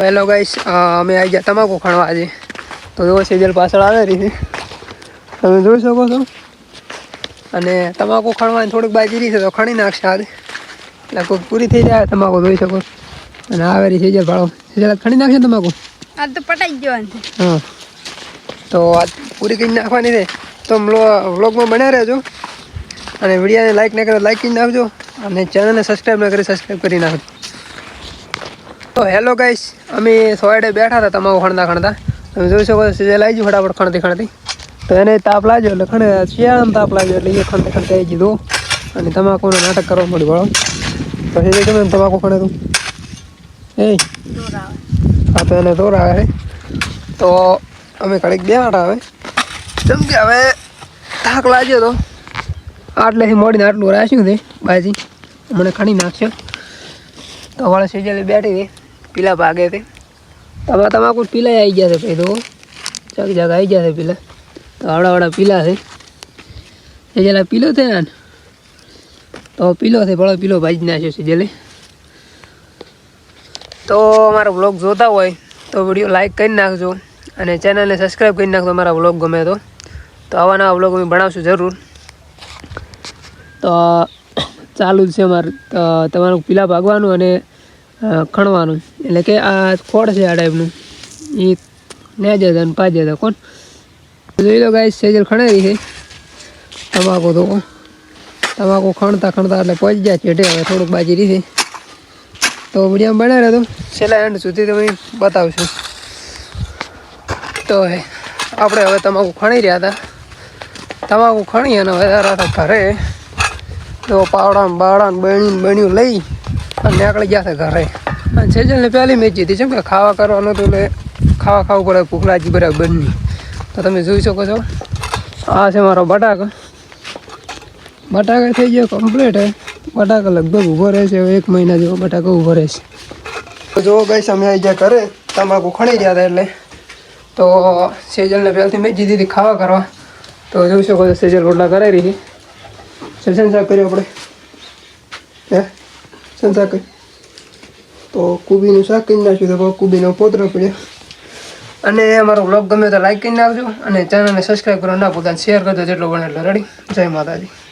Hello guys અમે આવી ગયા તમાકુ ખણવા આજે. તો એવો સિરિયલ પાછળ આવે રહી છે તમે જોઈ શકો છો. અને તમાકુ ખણવાની થોડીક બાજી રહી છે તો ખણી નાખશે આજે એટલે કોઈ પૂરી થઈ જાય તમાકુ જોઈ શકો. અને આવે રહી સિરિયલ ભાડો સિરિયલ ખણી નાખશે તમાકુ? આજ તો પટાઈ ગયો હા. તો આજ પૂરી કરી નાખવાની છે. તો વ્લોગમાં બન્યા રહેજો. અને વિડીયોને લાઈક ના કરે લાઈક કરી નાખજો. અને ચેનલને સબસ્ક્રાઈબ ના કરી સબસ્ક્રાઈબ કરી નાખજો. તો હેલો ગાઈસ અમે સોયડે બેઠા હતા તમારું ખણતા ખણતા. તમે જોઈ શકો સીજે લાવી ગયું ફટાફટ ખણતી ખણતી. તો એને તાપ લાગ્યો એટલે ખણે શિયાળામાં તાપ લાગ્યો એટલે એ ખણતે ખણતે આવી ગયું. અને તમાકુનો નાટક કરવા મળ્યું બરાબર તો સિજલ કેમ તમાકુ ખણે તું? એ હા, તો એને દોર આવે તો અમે ઘડીક બેઠા હવે. જેમ કે હવે થાક લાગ્યો તો. આટલેથી મોડીને આટલું રાખ્યું છે, બાજી. મને ખણી નાખશે તો વાળા સિજલી બેઠી હતી પીલા ભાગે છે. તમા તમાકુ પીલા આવી ગયા છે ભાઈ તો ચક જગ આવી ગયા છે પીલા. તો આવડા આવડા પીલા છે. એ જેલા પીલો છે ને તો પીલો છે, ભળો પીલો ભાજી નાખ્યો છે જેલે. તો અમારો બ્લોગ જોતા હોય તો વીડિયો લાઇક કરી નાખજો અને ચેનલને સબસ્ક્રાઈબ કરી નાખજો મારા બ્લોગ ગમે તો. તો આવા નવા બ્લોગ અમે ભણાવશું જરૂર. તો ચાલુ જ છે અમારે તમારું પીલા ભાગવાનું અને ખણવાનું. એટલે કે આ ખોડ છે આ ટાઈપનું. એ ને જતા અને પાજ જતા કોણ? જોઈ લો ગાય સેજલ ખણાવી છે. તમાકુ તો તમાકુ ખણતા ખણતા એટલે પહોંચી જાય છે હવે થોડુંક બાજી રહી છે. તો વીડિયો બનાવી રહ્યો છેલ્લા એન્ડ સુધી તમે બતાવશું. તો આપણે હવે તમાકુ ખણી રહ્યા હતા. તમાકુ ખણી અને હતા ઘરે. તો પાવડા ને બાવડા બણ્યું બણ્યું લઈ. નીકળી ગયા છે ઘરે. અને સેજલને પહેલી મેચ જીતી છે કે ખાવા કરવાનું હતું એટલે ખાવા ખાવું પડે, ભૂખ બરાબર બની તો તમે જોઈ શકો છો. આ છે મારો બટાકા. બટાકા થઈ ગયો કમ્પ્લીટ હે. બટાકા લગભગ ઊભો રહે છે. એક મહિના જેવો બટાકા ઊભો રહેશે તો જો ગઈ અમે આવી ગયા ઘરે. તમાકુ ખણી ગયા હતા એટલે. તો સેજલને પહેલાંથી મેં જીધી હતી ખાવા કરવા. તો જોઈ શકો છો, સેજલ રોટલા કરાવી રહી છે. સેજલ સાહેબ કર્યો આપણે. હે? સેજલ શાક તો કુબીનું શાક કરી નાખ્યું તો કુબીનો પોતરો પડ્યો અને અમારો બ્લોગ ગમે તો લાઈક કરી નાખજો અને ચેનલને સબસ્ક્રાઈબ કરવા ના ભૂલતા શેર કરજો જેટલો બને એટલો રેડી જય માતાજી